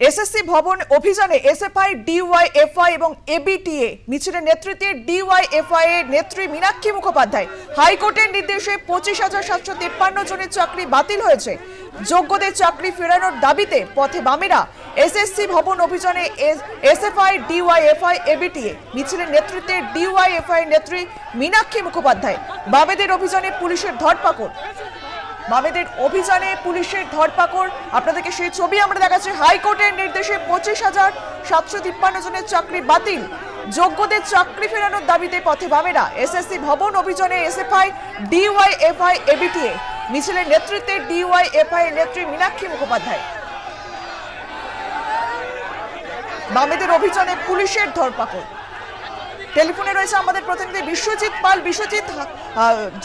SSC ভবন অভিযানে SFI DYFI এবং এবিটিএ মিছিলের নেতৃত্বে ডিওয়াই এফআই এর নেত্রী মীনাক্ষী মুখোপাধ্যায়। হাইকোর্টের নির্দেশে পঁচিশ হাজার সাতশো তিপ্পান্ন জনের চাকরি বাতিল হয়েছে। যোগ্যদের চাকরি ফেরানোর দাবিতে পথে বামেরা এসএসসি ভবন অভিযানে এসএফআই ডিওয়াই এফআই এবিটিএ মিছিলের নেতৃত্বে ডিওয়াই এফআই নেত্রী মীনাক্ষী মুখোপাধ্যায়। বামেদের অভিযানে পুলিশের ধরপাকড়। বামেদের অভিযানে পুলিশের ধরপাকড়। আপনাদেরকে সেই ছবি আমরা দেখাচ্ছি। হাইকোর্টের নির্দেশে পঁচিশ হাজার সাতশো তিপ্পান্ন জনের চাকরি বাতিল। যোগ্যদের চাকরি ফেরানোর দাবিতে পথে বামেরা। এসএসসি ভবন অভিযানে এসএফআই, ডিওয়াই, এফআই, এবিটিএ। মিছিলের নেতৃত্বে ডিওয়াই, এফআই নেত্রী মীনাক্ষী মুখোপাধ্যায়। বামেদের অভিযানে পুলিশের ধরপাকড়। টেলিফোনে রয়েছে আমাদের প্রতিনিধি বিশ্বজিৎ পাল। বিশ্বজিৎ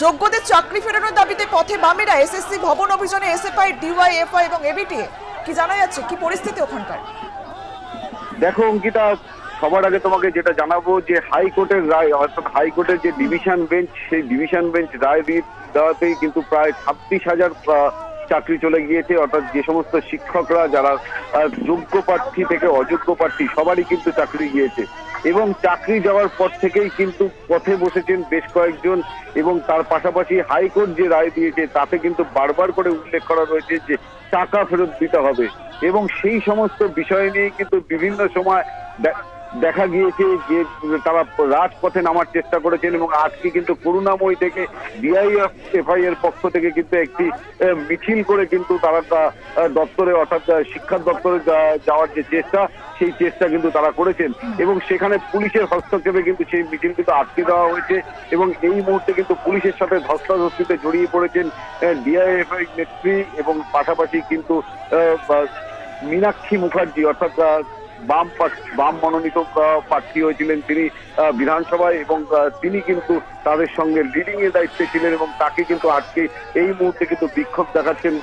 যোগ্যদের চাকরি ফেরানোর দাবিতে পথে বামেরা এসএসসি ভবন অভিযানে এসএফআই ডিওয়াই এফআই এবং এবিটিএ কি জানা যাচ্ছে? কি পরিস্থিতি ওখানকার? দেখো, অঙ্কিতা, সবার আগে তোমাকে যেটা জানাব যে হাইকোর্টের রায়, অর্থাৎ হাইকোর্টের যে ডিভিশন বেঞ্চ, সেই ডিভিশন বেঞ্চ রায় দেওয়াতেই কিন্তু প্রায় ছাব্বিশ হাজার চাকরি চলে গিয়েছে। অর্থাৎ যে সমস্ত শিক্ষকরা যারা যোগ্য প্রার্থী থেকে অযোগ্য প্রার্থী, সবারই কিন্তু চাকরি গিয়েছে। এবং চাকরি যাওয়ার পর থেকেই কিন্তু পথে বসেছেন বেশ কয়েকজন এবং তার পাশাপাশি হাইকোর্ট যে রায় দিয়েছে, তাতে কিন্তু বারবার করে উল্লেখ করা রয়েছে যে টাকা ফেরত দিতে হবে। এবং সেই সমস্ত বিষয় নিয়ে কিন্তু বিভিন্ন সময় দেখা গিয়েছে যে তারা রাজপথে নামার চেষ্টা করেছেন এবং আজকে কিন্তু করুণাময়ী থেকে ডিআইএফ এফআই এর পক্ষ থেকে কিন্তু একটি মিছিল করে কিন্তু তারা দপ্তরে অর্থাৎ শিক্ষা দপ্তরে যাওয়ার যে চেষ্টা, সেই চেষ্টা কিন্তু তারা করেছেন। এবং সেখানে পুলিশের হস্তক্ষেপে কিন্তু সেই মিছিল কিন্তু আটকে দেওয়া হয়েছে এবং এই মুহূর্তে কিন্তু পুলিশের সাথে ধস্তাধস্তিতে জড়িয়ে পড়েছেন ডিআইএফআই নেত্রী এবং পাশাপাশি কিন্তু মীনাক্ষী মুখার্জি অর্থাৎ বাম বাম মনোনীত প্রার্থী হয়েছিলেন তিনি বিধানসভায় এবং তিনি কিন্তু তাদের সঙ্গে লিডিং এর দায়িত্বে ছিলেন এবং তাকে কিন্তু আজকে এই মুহূর্তে কিন্তু বিক্ষোভ দেখাচ্ছেন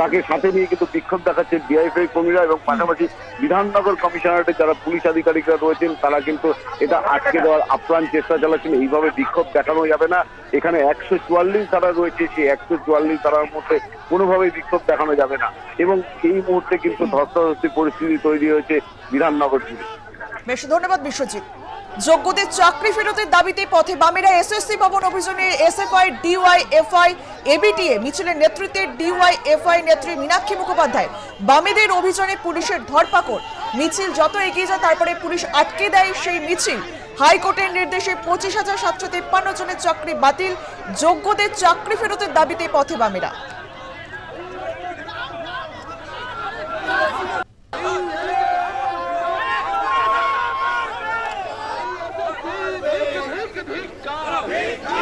তাকে সাথে নিয়ে কিন্তু বিক্ষোভ দেখাচ্ছেন ডিআইএফআই কর্মীরা এবং পাশাপাশি বিধাননগর কমিশনারেটের যারা পুলিশ আধিকারিকরা রয়েছেন, তারা কিন্তু এটা আটকে দেওয়ার আপ্রাণ চেষ্টা চালাচ্ছেন। এইভাবে বিক্ষোভ দেখানো যাবে না। এখানে একশো চুয়াল্লিশ ধারা রয়েছে, সেই একশো চুয়াল্লিশ ধারার মধ্যে কোনোভাবেই বিক্ষোভ দেখানো যাবে না। এবং এই মুহূর্তে কিন্তু ধস্তাধস্তি পরিস্থিতি তৈরি হয়েছে। বিধাননগর জুড়ে বেশ, ধন্যবাদ বিশ্বজিৎ। যোগ্যদের চাকরি ফেরতের দাবিতে পথে বামেরা এসএসসি ভবন অভিযানে এসএফআই এবিটিএ, মিছিলের নেতৃত্বে নেত্রী মীনাক্ষী মুখোপাধ্যায়। বামেদের অভিযানে পুলিশের ধরপাকড়। মিছিল যত এগিয়ে যায়, তারপরে পুলিশ আটকে দেয় সেই মিছিল। হাইকোর্টের নির্দেশে পঁচিশ হাজার সাতশো তেপ্পান্ন জনের চাকরি বাতিল। যোগ্যদের চাকরি ফেরতের দাবিতে পথে বামেরা। Vitória!